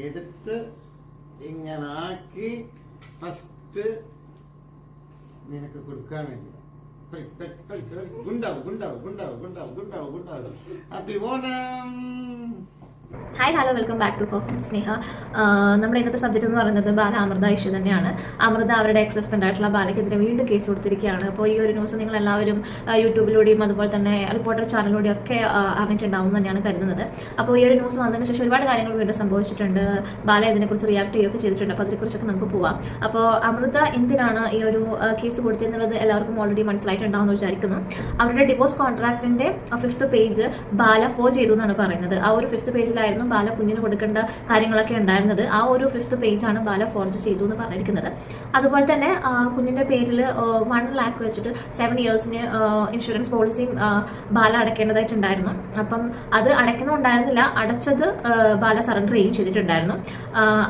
എടുത്ത് ഇങ്ങനെ ആക്കി ഫസ്റ്റ് നിനക്ക് കൊടുക്കാൻ വേണ്ടി കളി, കളി, കളി. ഗുണ്ടാവ് ഗുണ്ടാവ് ഗുണ്ടാവ് ഗുണ്ടാവ് hi hello welcome back to coffee Sneha നമ്മുടെ ഇന്നത്തെ സബ്ജക്റ്റ് എന്ന് പറയുന്നത് ബാല അമൃത ഇഷ്യൂ തന്നെയാണ്. അമൃത അവരുടെ എക്സ് ഹസ്ബൻഡ് ആയിട്ടുള്ള ബാലയ്ക്കെതിരെ വീണ്ടും കേസ് കൊടുത്തിരിക്കുകയാണ്. അപ്പോൾ ഈ ഒരു ന്യൂസ് നിങ്ങൾ എല്ലാവരും യൂട്യൂബിലൂടെയും അതുപോലെ തന്നെ റിപ്പോർട്ടർ ചാനലിലൂടെയും ഒക്കെ അറിഞ്ഞിട്ടുണ്ടാവും തന്നെയാണ് കരുതുന്നത്. അപ്പോൾ ഈ ഒരു ന്യൂസ് വന്നതിന് ശേഷം ഒരുപാട് കാര്യങ്ങൾ വീണ്ടും സംഭവിച്ചിട്ടുണ്ട്. ബാല ഇതിനെക്കുറിച്ച് റിയാക്ട് ചെയ്യുകയൊക്കെ ചെയ്തിട്ടുണ്ട്. അപ്പോൾ അതിനെക്കുറിച്ചൊക്കെ നമുക്ക് പോവാം. അപ്പോൾ അമൃത എന്തിനാണ് ഈ ഒരു കേസ് കൊടുത്തതെന്നുള്ളത് എല്ലാവർക്കും ഓൾറെഡി മനസ്സിലായിട്ടുണ്ടാവും എന്ന് വിചാരിക്കുന്നു. അവരുടെ ഡിവോഴ്സ് കോൺട്രാക്റ്റിന്റെ ഫിഫ്ത്ത് പേജ് ബാല ഫോർ ചെയ്തു എന്നാണ് പറയുന്നത്. ആ ഒരു ഫിഫ്ത്ത് പേജിലായിരുന്നു ബാല കുഞ്ഞിന് കൊടുക്കേണ്ട കാര്യങ്ങളൊക്കെ ഉണ്ടായിരുന്നത്. ആ ഒരു ഫിഫ്ത്ത് പേജാണ് ബാല ഫോർജ് ചെയ്തു എന്ന് പറഞ്ഞിരിക്കുന്നത്. അതുപോലെ തന്നെ കുഞ്ഞിന്റെ പേരിൽ വൺ ലാക്ക് വെച്ചിട്ട് സെവൻ ഇയേഴ്സിന് ഇൻഷുറൻസ് പോളിസിയും ബാല അടയ്ക്കേണ്ടതായിട്ടുണ്ടായിരുന്നു അപ്പം അത് അടയ്ക്കുന്നുണ്ടായിരുന്നില്ല. അടച്ചത് ബാല സറണ്ടർ ചെയ്യുകയും ചെയ്തിട്ടുണ്ടായിരുന്നു.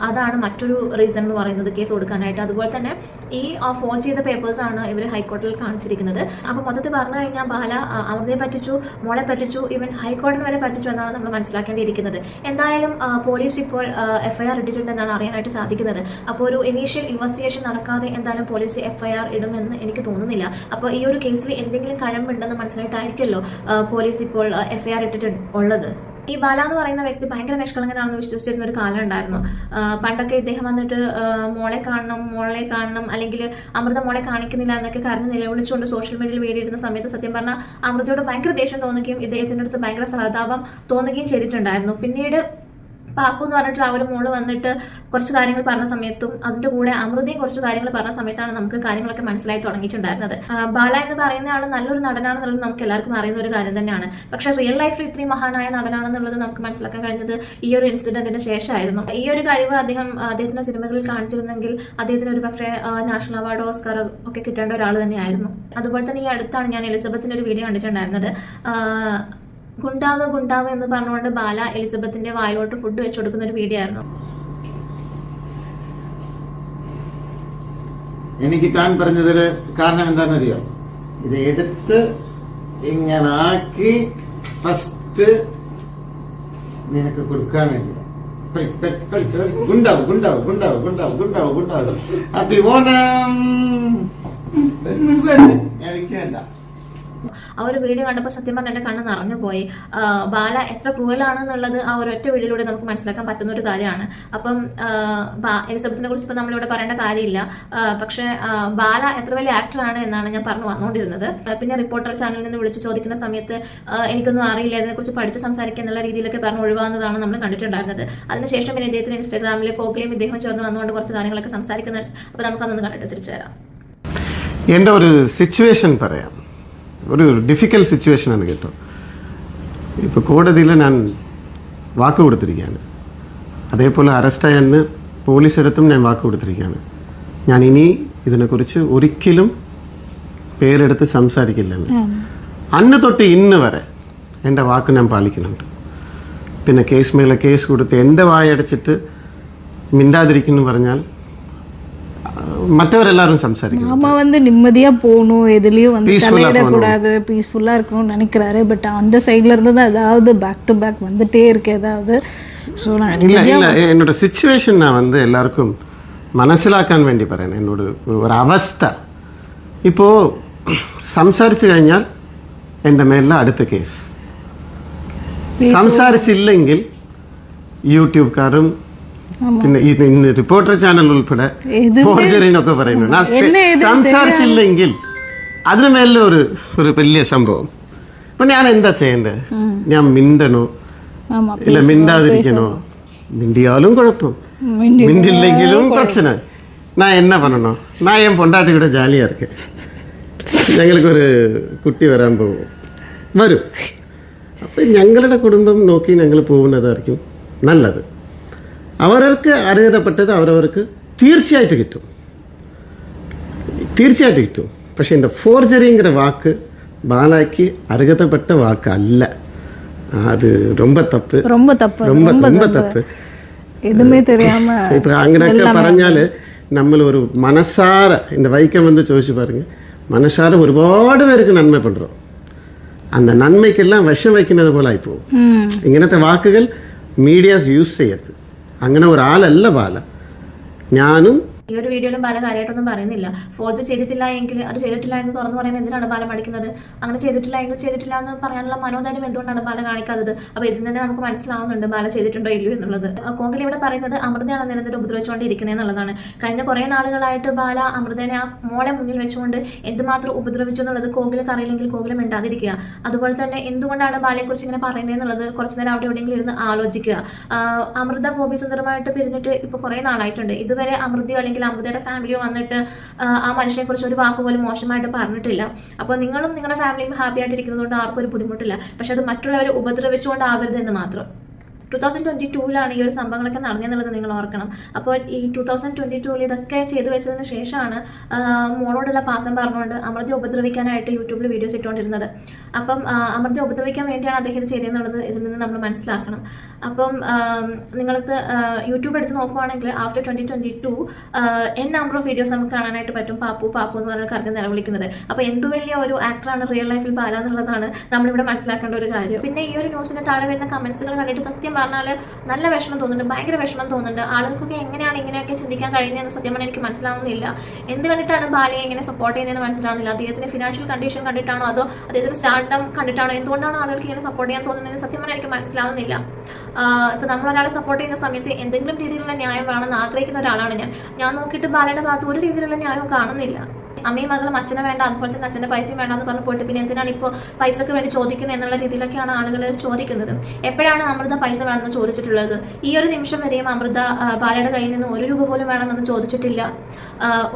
അതാണ് മറ്റൊരു റീസൺ എന്ന് പറയുന്നത് കേസ് കൊടുക്കാനായിട്ട്. അതുപോലെ തന്നെ ഈ ഫോൺ ചെയ്ത പേപ്പേഴ്സ് ആണ് ഇവർ ഹൈക്കോടതിയിൽ കാണിച്ചിരിക്കുന്നത്. അപ്പോൾ മൊത്തത്തിൽ പറഞ്ഞു കഴിഞ്ഞാൽ ബാല അമൃതയെ പറ്റിച്ചു മോളെ പറ്റിച്ചു ഈവൻ ഹൈക്കോടതി വരെ പറ്റിച്ചു എന്നാണ് നമ്മൾ മനസ്സിലാക്കേണ്ടിയിരിക്കുന്നത്. എന്തായാലും പോലീസ് ഇപ്പോൾ എഫ്ഐആർ ഇട്ടിട്ടുണ്ടെന്നാണ് അറിയാനായിട്ട് സാധിക്കുന്നത്. അപ്പോൾ ഒരു ഇനീഷ്യൽ ഇൻവെസ്റ്റിഗേഷൻ നടക്കാതെ എന്തായാലും പോലീസ് എഫ്ഐആർ ഇടുമെന്ന് എനിക്ക് തോന്നുന്നില്ല. അപ്പോൾ ഈ ഒരു കേസിൽ എന്തെങ്കിലും കഴമ്പുണ്ടെന്ന് മനസ്സിലായിട്ടായിരിക്കുമല്ലോ പോലീസ് ഇപ്പോൾ എഫ്ഐആർ ഇട്ടിട്ടുണ്ട് ഉള്ളത്. ഈ ബാല എന്ന് പറയുന്ന വ്യക്തി ഭയങ്കര നിഷ്കളങ്കനാണെന്ന് വിശ്വസിച്ചിരുന്ന ഒരു കാലം ഉണ്ടായിരുന്നു. പണ്ടൊക്കെ ഇദ്ദേഹം വന്നിട്ട് മോളെ കാണണം മോളെ കാണണം അല്ലെങ്കിൽ അമൃത മോളെ കാണിക്കുന്നില്ല എന്നൊക്കെ കരഞ്ഞ് നിലവിളിച്ചുകൊണ്ട് സോഷ്യൽ മീഡിയയിൽ വീഡിയോ സമയത്ത് സത്യം പറഞ്ഞാൽ അമൃതയോട് ഭയങ്കര ദേഷ്യം തോന്നുകയും ഇദ്ദേഹത്തിന്റെ അടുത്ത് ഭയങ്കര സഹതാപം തോന്നുകയും ചെയ്തിട്ടുണ്ടായിരുന്നു. പിന്നീട് പാപ്പു എന്ന് പറഞ്ഞിട്ടുള്ള ആ ഒരു മോൾ വന്നിട്ട് കുറച്ച് കാര്യങ്ങൾ പറഞ്ഞ സമയത്തും അതിന്റെ കൂടെ അമൃതയും കുറച്ച് കാര്യങ്ങൾ പറഞ്ഞ സമയത്താണ് നമുക്ക് കാര്യങ്ങളൊക്കെ മനസ്സിലായി തുടങ്ങിയിട്ടുണ്ടായിരുന്നത്. ബാല എന്ന് പറയുന്ന ആൾ നല്ലൊരു നടനാണെന്നുള്ളത് നമുക്ക് എല്ലാവർക്കും അറിയുന്ന ഒരു കാര്യം തന്നെയാണ്. പക്ഷെ റിയൽ ലൈഫിൽ ഇത്രയും മഹാനായ നടനാണെന്നുള്ളത് നമുക്ക് മനസ്സിലാക്കാൻ കഴിഞ്ഞത് ഈ ഒരു ഇൻസിഡന്റിന് ശേഷമായിരുന്നു. ഈ ഒരു കഴിവ് അദ്ദേഹം അദ്ദേഹത്തിന്റെ സിനിമകളിൽ കാണിച്ചിരുന്നെങ്കിൽ അദ്ദേഹത്തിന് ഒരു പക്ഷേ നാഷണൽ അവാർഡ് ഓസ്കാർ ഒക്കെ കിട്ടേണ്ട ഒരാൾ തന്നെയായിരുന്നു. അതുപോലെ തന്നെ ഈ അടുത്താണ് ഞാൻ എലിസബത്തിന്റെ ഒരു വീഡിയോ കണ്ടിട്ടുണ്ടായിരുന്നത്. ഗുണ്ടാവ് ഗുണ്ടാവ് എന്ന് പറഞ്ഞുകൊണ്ട് ബാല എലിസബത്തിന്റെ വായിലോട്ട് ഫുഡ് വെച്ചു കൊടുക്കുന്ന ഒരു വീഡിയോ ആയിരുന്നു. എനിക്ക് താൻ പറഞ്ഞതിൽ കാരണം എന്താണെന്നറിയോ ഇത് എടുത്ത് ഇങ്ങനെ ആക്കി ഫസ്റ്റ് നിനക്ക് കൊടുക്കാൻ വേണ്ടി. ഗുണ്ടാവ് ഗുണ്ടാവ് ഗുണ്ടാവ് ഗുണ്ടാവ് ഗുണ്ടാവ് ഗുണ്ടാവ്. അപ്പൊ ഓണം എനിക്ക് വേണ്ട. ആ ഒരു വീഡിയോ കണ്ടപ്പോൾ സത്യം പറഞ്ഞാൽ എന്റെ കണ്ണ് നിറഞ്ഞു പോയി. ബാല എത്ര ക്രൂവലാണെന്നുള്ളത് ആ ഒരു ഒറ്റ വീഡിയോയിലൂടെ നമുക്ക് മനസ്സിലാക്കാൻ പറ്റുന്ന ഒരു കാര്യമാണ്. അപ്പം എലിസബത്തിനെ കുറിച്ച് ഇപ്പം നമ്മളിവിടെ പറയേണ്ട കാര്യമില്ല. പക്ഷേ ബാല എത്ര വലിയ ആക്ടറാണ് എന്നാണ് ഞാൻ പറഞ്ഞു വന്നുകൊണ്ടിരുന്നത്. പിന്നെ റിപ്പോർട്ടർ ചാനലിൽ നിന്ന് വിളിച്ച് ചോദിക്കുന്ന സമയത്ത് എനിക്കൊന്നും അറിയില്ല ഇതിനെക്കുറിച്ച് പഠിച്ച് സംസാരിക്കുക എന്നുള്ള രീതിയിലൊക്കെ പറഞ്ഞ് ഒഴിവാകുന്നതാണ് നമ്മൾ കണ്ടിട്ടുണ്ടായിരുന്നത്. അതിനുശേഷം പിന്നെ ഇദ്ദേഹത്തിന് ഇൻസ്റ്റാഗ്രാമിൽ കോക്കിലെയും ഇദ്ദേഹം ചേർന്ന് വന്നുകൊണ്ട് കുറച്ച് കാര്യങ്ങളൊക്കെ സംസാരിക്കുന്നുണ്ട്. അപ്പോൾ നമുക്കതൊന്ന് കണ്ടിട്ട് തിരിച്ചു വരാം. എന്റെ ഒരു സിറ്റുവേഷൻ പറയാം. ഒരു ഡിഫിക്കൽട്ട് സിറ്റുവേഷനാണ് കേട്ടോ. ഇപ്പോൾ കോടതിയിൽ ഞാൻ വാക്ക് കൊടുത്തിരിക്കുകയാണ്. അതേപോലെ അറസ്റ്റായെന്ന് പോലീസിടത്തും ഞാൻ വാക്ക് കൊടുത്തിരിക്കുകയാണ്. ഞാൻ ഇനി ഇതിനെക്കുറിച്ച് ഒരിക്കലും പേരെടുത്ത് സംസാരിക്കില്ലെന്ന്. അന്ന് തൊട്ട് ഇന്ന് വരെ എന്റെ വാക്ക് ഞാൻ പാലിക്കുന്നുണ്ട്. പിന്നെ കേസ് മേലെ കേസ് കൊടുത്ത് എന്റെ വായടച്ചിട്ട് മിണ്ടാതിരിക്കുന്നു പറഞ്ഞാൽ ആ, മറ്റവരെല്ലാവരും സംസാരിക്കുന്നു நாம வந்து நிம்மதியா போகணும் எதுலயும் வந்து Peaceful-ஆ தலையிடக்கூடாது பீஸ்ஃபுல்லா இருக்கணும்னு நினைக்கிறாரு பட் அந்த சைட்ல இருந்து தான் ஏதாவது பேக் டு பேக் வந்துட்டே இருக்கு ஏதாவது ஸோ நான் ഇല്ല ഇല്ല എന്നോട് സിറ്റുവേഷൻ ഞാൻ വന്ന് എല്ലാവർക്കും മനസ്സിലാക്കാൻ വേണ്ടി പറയണം എന്നോട് ഒരു- ഒരു അവസ്ഥ ഇപ്പോൾ സംസാരിച്ചു കഴിഞ്ഞാൽ എൻ്റെ മേലിൽ അടുത്ത കേസ് സംസാരിച്ചില്ലെങ്കിൽ യൂട്യൂബ്കാരും പിന്നെ ഈ ഇന്ന് റിപ്പോർട്ടർ ചാനൽ ഉൾപ്പെടെ ഫോർജറി എന്നൊക്കെ പറയുന്നു ഞാൻ എന്നെ ഇത് സംസാരിച്ചില്ലെങ്കിൽ അതിന് മേലെ ഒരു ഒരു വലിയ സംഭവം അപ്പൊ ഞാൻ എന്താ ചെയ്യണ്ടേ ഞാൻ മിണ്ടണോ ஆமா இல்ல மிண்டாதிருக்கணும் மிண்டியாலும் குழப்பம் மிண்டில்லைங்களும் பிரச்சனை நான் என்ன பண்ணணும் நான் என் பொண்டாட்டி கூட ஜாலியாக இருக்கேன் ഞങ്ങൾക്ക് ഒരു കുട്ടി വരാൻ പോകും വരും അപ്പം ഞങ്ങളുടെ കുടുംബം നോക്കി ഞങ്ങൾ പോകുന്നതായിരിക്കും നല്ലത് അവരവർക്ക് അർഹതപ്പെട്ടത് അവരവർക്ക് തീർച്ചയായിട്ട് കിട്ടും തീർച്ചയായിട്ട് കിട്ടും പക്ഷേ ഇന്ന ഫോർജറിங்கிற வாக்கு பாலாக்கு அருகதப்பட்ட வாக்கு அல்ல அது ரொம்ப தப்பு ரொம்ப தப்பு ரொம்ப ரொம்ப தப்பு எதுவுமே தெரியாம இப்போ அங்கனாக்க പറഞ്ഞാൽ നമ്മൾ ഒരു മനസ്സാര இந்த வைக்கம் வந்து ചോദിച്ചു பாருங்க മനസ്സാര ഒരുപാട് പേർക്ക് നന്മ പണ്ടோம் அந்த നന്മയ്ക്കെല്ലാം വിഷം വയ്ക്കുന്നത് പോലെ ആയിപ്പോവും ഇങ്ങനത്തെ വാക്കുകൾ മീഡിയാസ് യൂസ് ചെയ്യരുത് അങ്ങനെ ഒരാളല്ല ബാല. ഞാനും ഈ ഒരു വീഡിയോയിലും ബാല കാര്യമായിട്ടൊന്നും പറയുന്നില്ല. ഫോർജ് ചെയ്തിട്ടില്ല എങ്കിൽ അത് ചെയ്തിട്ടില്ല എന്ന് തുറന്നു പറയുന്നത് എന്തിനാണ് ബാല മടിക്കുന്നത് അങ്ങനെ ചെയ്തിട്ടില്ല എങ്കിൽ ചെയ്തിട്ടില്ല എന്ന് പറയാനുള്ള മനോധൈര്യം എന്തുകൊണ്ടാണ് ബാല കാണിക്കാത്തത്? അപ്പോൾ ഇതിൽ തന്നെ നമുക്ക് മനസ്സിലാവുന്നുണ്ട് ബാല ചെയ്തിട്ടുണ്ടോ ഇല്ലയോ എന്നുള്ളത്. കോങ്കിൽ ഇവിടെ പറയുന്നത് അമൃതയാണ് നിരന്തരം ഉപദ്രവിച്ചുകൊണ്ടിരിക്കുന്നത് എന്നുള്ളതാണ്. കഴിഞ്ഞ കുറേ നാളുകളായിട്ട് ബാല അമൃതനെ ആ മോളെ മുന്നിൽ വെച്ചുകൊണ്ട് എന്തുമാത്രം ഉപദ്രവിച്ചു എന്നുള്ളത് കോഹ്ലിക്ക് അറിയില്ലെങ്കിൽ കോങ്കിലും മിണ്ടാതിരിക്കുക. അതുപോലെ തന്നെ എന്തുകൊണ്ടാണ് ബാലയെക്കുറിച്ച് ഇങ്ങനെ പറയുന്നത് എന്നുള്ളത് കുറച്ച് നേരം അവിടെ എവിടെയെങ്കിലും ഇരുന്ന് ആലോചിക്കുക. അമൃത ഗോപിസുന്ദരമായിട്ട് പിരിഞ്ഞിട്ട് ഇപ്പോൾ കുറേ നാളായിട്ടുണ്ട്. ഇതുവരെ അമൃതയോ അല്ലെങ്കിൽ അമൃതയുടെ ഫാമിലിയോ വന്നിട്ട് ആ മനുഷ്യനെ കുറിച്ച് ഒരു വാക്ക് പോലും മോശമായിട്ട് പറഞ്ഞിട്ടില്ല. അപ്പോൾ നിങ്ങളും നിങ്ങളുടെ ഫാമിലിയും ഹാപ്പി ആയിട്ടിരിക്കുന്നതുകൊണ്ട് ആർക്കും ഒരു ബുദ്ധിമുട്ടില്ല. പക്ഷെ അത് മറ്റുള്ളവരെ ഉപദ്രവിച്ചുകൊണ്ടാവരുത് എന്ന് മാത്രം. ടു തൗസൻഡ് ട്വന്റി ടൂവിലാണ് ഈ ഒരു സംഭവങ്ങളൊക്കെ നടന്നതെന്നുള്ളത് നിങ്ങൾ ഓർക്കണം. അപ്പോൾ ഈ ടു തൗസൻഡ് ട്വന്റി ടൂവിൽ ഇതൊക്കെ ചെയ്തു വെച്ചതിന് ശേഷമാണ് മോളോടുള്ള പാസം പറഞ്ഞുകൊണ്ട് അമൃതി ഉപദ്രവിക്കാനായിട്ട് യൂട്യൂബിൽ വീഡിയോസ് ഇട്ടുകൊണ്ടിരുന്നത്. അപ്പം അമൃതി ഉപദ്രവിക്കാൻ വേണ്ടിയാണ് അദ്ദേഹം ചെയ്തതെന്നുള്ളത് ഇതിൽ നിന്ന് നമ്മൾ മനസ്സിലാക്കണം. അപ്പം നിങ്ങൾക്ക് യൂട്യൂബ് എടുത്ത് നോക്കുവാണെങ്കിൽ after twenty twenty two n number of videos നമുക്ക് കാണാനായിട്ട് പറ്റും. പാപ്പു പാപ്പു എന്ന് പറഞ്ഞ കറക്റ്റ് നിലവിളിക്കുന്നത്. അപ്പോൾ എന്ത് വലിയ ഒരു ആക്ടറാണ് റിയൽ ലൈഫിൽ പാല എന്നുള്ളതാണ് നമ്മളിവിടെ മനസ്സിലാക്കേണ്ട ഒരു കാര്യം. പിന്നെ ഈ ഒരു ന്യൂസിന് താഴെ വരുന്ന കമൻസുകൾ കണ്ടിട്ട് സത്യം പറഞ്ഞാൽ നല്ല വിഷമം തോന്നുന്നുണ്ട് ഭയങ്കര വിഷമം തോന്നുന്നുണ്ട്. ആളുകൾക്കൊക്കെ എങ്ങനെയാണ് ഇങ്ങനെയൊക്കെ ചിന്തിക്കാൻ കഴിയുന്നതെന്ന് സത്യം പറഞ്ഞാൽ എനിക്ക് മനസ്സിലാവുന്നില്ല. എന്ത് കണ്ടിട്ടാണ് ബാലയെ ഇങ്ങനെ സപ്പോർട്ട് ചെയ്യുന്നതെന്ന് മനസ്സിലാവുന്നില്ല? അദ്ദേഹത്തിന്റെ ഫിനാൻഷ്യൽ കണ്ടീഷൻ കണ്ടിട്ടാണോ അതോ അദ്ദേഹത്തിന്റെ സ്റ്റാർട്ടം കണ്ടിട്ടാണോ? എന്തുകൊണ്ടാണ് ആളുകൾക്ക് ഇങ്ങനെ സപ്പോർട്ട് ചെയ്യാൻ തോന്നുന്നതെന്ന് സത്യം പറഞ്ഞാൽ എനിക്ക് മനസ്സിലാവുന്നില്ല. ഇപ്പം നമ്മൾ ഒരാളെ സപ്പോർട്ട് ചെയ്യുന്ന സമയത്ത് എന്തെങ്കിലും രീതിയിലുള്ള ന്യായം വേണമെന്ന് ആഗ്രഹിക്കുന്ന ഒരാളാണ് ഞാൻ. ഞാൻ നോക്കിയിട്ട് ബാലയുടെ ഭാഗത്ത് ഒരു രീതിയിലുള്ള ന്യായം കാണുന്നില്ല. അമ്മയും മകളും അച്ഛനെ വേണ്ട അതുപോലെ തന്നെ അച്ഛന്റെ പൈസയും വേണ്ട എന്ന് പറഞ്ഞ് പോയിട്ട് പിന്നെ എന്തിനാണ് ഇപ്പോൾ പൈസക്ക് വേണ്ടി ചോദിക്കുന്നത് എന്നുള്ള രീതിയിലൊക്കെയാണ് ആളുകൾ ചോദിക്കുന്നത്. എപ്പോഴാണ് അമൃത പൈസ വേണമെന്ന് ചോദിച്ചിട്ടുള്ളത്? ഈ ഒരു നിമിഷം വരെയും അമൃത ബാലയുടെ കയ്യിൽ നിന്ന് ഒരു രൂപ പോലും വേണമെന്ന് ചോദിച്ചിട്ടില്ല.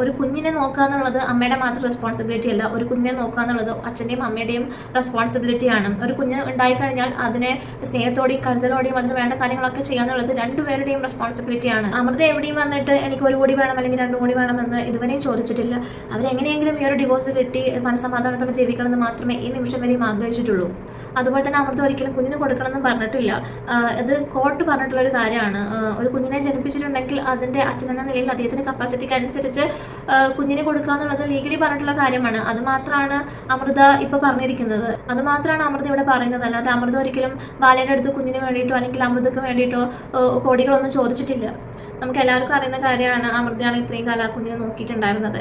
ഒരു കുഞ്ഞിനെ നോക്കുക എന്നുള്ളത് അമ്മയുടെ മാത്രം റെസ്പോൺസിബിലിറ്റി അല്ല. ഒരു കുഞ്ഞിനെ നോക്കുക എന്നുള്ളത് അച്ഛന്റെയും അമ്മയുടെയും റെസ്പോൺസിബിലിറ്റിയാണ് ഒരു കുഞ്ഞ് ഉണ്ടായിക്കഴിഞ്ഞാൽ അതിനെ സ്നേഹത്തോടെയും കരുതലോടെയും അതിന് വേണ്ട കാര്യങ്ങളൊക്കെ ചെയ്യാന്നുള്ളത് രണ്ടുപേരുടെയും റെസ്പോൺസിബിലിറ്റിയാണ് അമൃത എവിടെയും വന്നിട്ട് എനിക്ക് ഒരു കോടി വേണം അല്ലെങ്കിൽ രണ്ടു കോടി വേണമെന്ന് ഇതുവരെയും ചോദിച്ചിട്ടില്ല. അവരെങ്ങനെയെങ്കിലും ഈ ഒരു ഡിവോഴ്സ് കിട്ടി മനസമാധാനത്തോടെ ജീവിക്കണമെന്ന് മാത്രമേ ഈ നിമിഷം വരെയും ആഗ്രഹിച്ചിട്ടുള്ളൂ. അതുപോലെ തന്നെ അമൃത ഒരിക്കലും കുഞ്ഞിന് കൊടുക്കണമെന്ന് പറഞ്ഞിട്ടില്ല. ഇത് കോർട്ട് പറഞ്ഞിട്ടുള്ള ഒരു കാര്യമാണ്. ഒരു കുഞ്ഞിനെ ജനിപ്പിച്ചിട്ടുണ്ടെങ്കിൽ അതിന്റെ അച്ഛനെന്ന നിലയിൽ അദ്ദേഹത്തിന്റെ കപ്പാസിറ്റിക്ക് അനുസരിച്ച് കുഞ്ഞിനെ കൊടുക്കുക എന്നുള്ളത് ലീഗലി പറഞ്ഞിട്ടുള്ള കാര്യമാണ്. അത് മാത്രമാണ് അമൃത ഇപ്പൊ പറഞ്ഞിരിക്കുന്നത്. അത് മാത്രമാണ് അമൃത ഇവിടെ പറയുന്നത്. അല്ലാതെ അമൃത ഒരിക്കലും ബാലയുടെ അടുത്ത് കുഞ്ഞിന് വേണ്ടിയിട്ടോ അല്ലെങ്കിൽ അമൃതക്ക് വേണ്ടിയിട്ടോ കോടികളൊന്നും ചോദിച്ചിട്ടില്ല. നമുക്ക് എല്ലാവർക്കും അറിയുന്ന കാര്യമാണ് അമൃതയാണ് ഇത്രയും കാലം ആ കുഞ്ഞിനെ നോക്കിയിട്ടുണ്ടായിരുന്നത്.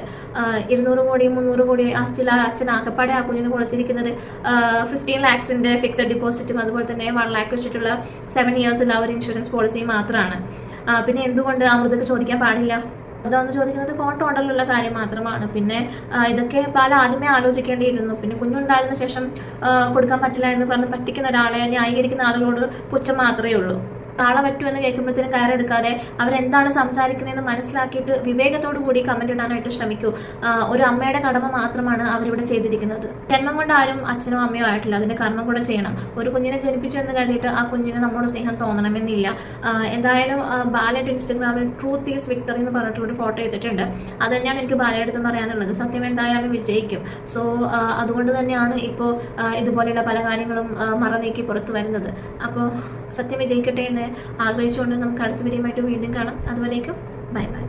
ഇരുന്നൂറ് കോടി മുന്നൂറ് കോടിയും ആസ്തിയിൽ ആ അച്ഛൻ ആകപ്പാടെ ആ കുഞ്ഞിന് കൊടുത്തിരിക്കുന്നത് ഫിഫ്റ്റീൻ ലാക്സിന്റെ ഫിക്സഡ് ഡിപ്പോസിറ്റും അതുപോലെ തന്നെ വൺ ലാക്ക് വെച്ചിട്ടുള്ള സെവൻ ഇയേഴ്സുള്ള ഒരു ഇൻഷുറൻസ് പോളിസിയും മാത്രമാണ് പിന്നെ എന്തുകൊണ്ട് അമൃതക്ക് ചോദിക്കാൻ പാടില്ല? അതൊന്ന് ചോദിക്കുന്നത് കോർട്ട് ഓർഡറിലുള്ള കാര്യം മാത്രമാണ്. പിന്നെ ഇതൊക്കെ പല ആദ്യമേ ആലോചിക്കേണ്ടിയിരുന്നു. പിന്നെ കുഞ്ഞുണ്ടായതിനു ശേഷം കൊടുക്കാൻ പറ്റില്ല എന്ന് പറഞ്ഞ് പറ്റിക്കുന്ന ഒരാളെ ന്യായീകരിക്കുന്ന ആളുകളോട് പുച്ഛം മാത്രമേ ഉള്ളൂ. താളെ പറ്റുമെന്ന് കേൾക്കുമ്പോഴത്തേനും കയറെടുക്കാതെ അവരെന്താണ് സംസാരിക്കുന്നതെന്ന് മനസ്സിലാക്കിയിട്ട് വിവേകത്തോടു കൂടി കമന്റ് ഇടാനായിട്ട് ശ്രമിക്കൂ. ഒരു അമ്മയുടെ കടമ മാത്രമാണ് അവരിവിടെ ചെയ്തിരിക്കുന്നത്. ജന്മം കൊണ്ട് ആരും അച്ഛനോ അമ്മയോ ആയിട്ടില്ല. അതിന്റെ കർമ്മം കൂടെ ചെയ്യണം. ഒരു കുഞ്ഞിനെ ജനിപ്പിച്ചു എന്ന് കരുതിയിട്ട് ആ കുഞ്ഞിന് നമ്മളോട് സ്നേഹം തോന്നണമെന്നില്ല. എന്തായാലും ബാലയുടെ ഇൻസ്റ്റഗ്രാമിൽ ട്രൂത്ത് ഈസ് വിക്ടറി എന്ന് പറഞ്ഞിട്ടുള്ള ഒരു ഫോട്ടോ ഇട്ടിട്ടുണ്ട്. അത് തന്നെയാണ് എനിക്ക് ബാലയുടെ പറയാനുള്ളത്. സത്യം എന്തായാലും വിജയിക്കും. സോ അതുകൊണ്ട് തന്നെയാണ് ഇപ്പോൾ ഇതുപോലെയുള്ള പല കാര്യങ്ങളും ആഹ് മറനീക്കി പുറത്തു വരുന്നത്. അപ്പോൾ സത്യം വിജയിക്കട്ടെ എന്ന് ആഗ്രഹിച്ചുകൊണ്ട് നമുക്ക് അടുത്ത വീഡിയോയുമായിട്ട് വീണ്ടും കാണാം. അതുവരേക്കും ബൈ ബൈ.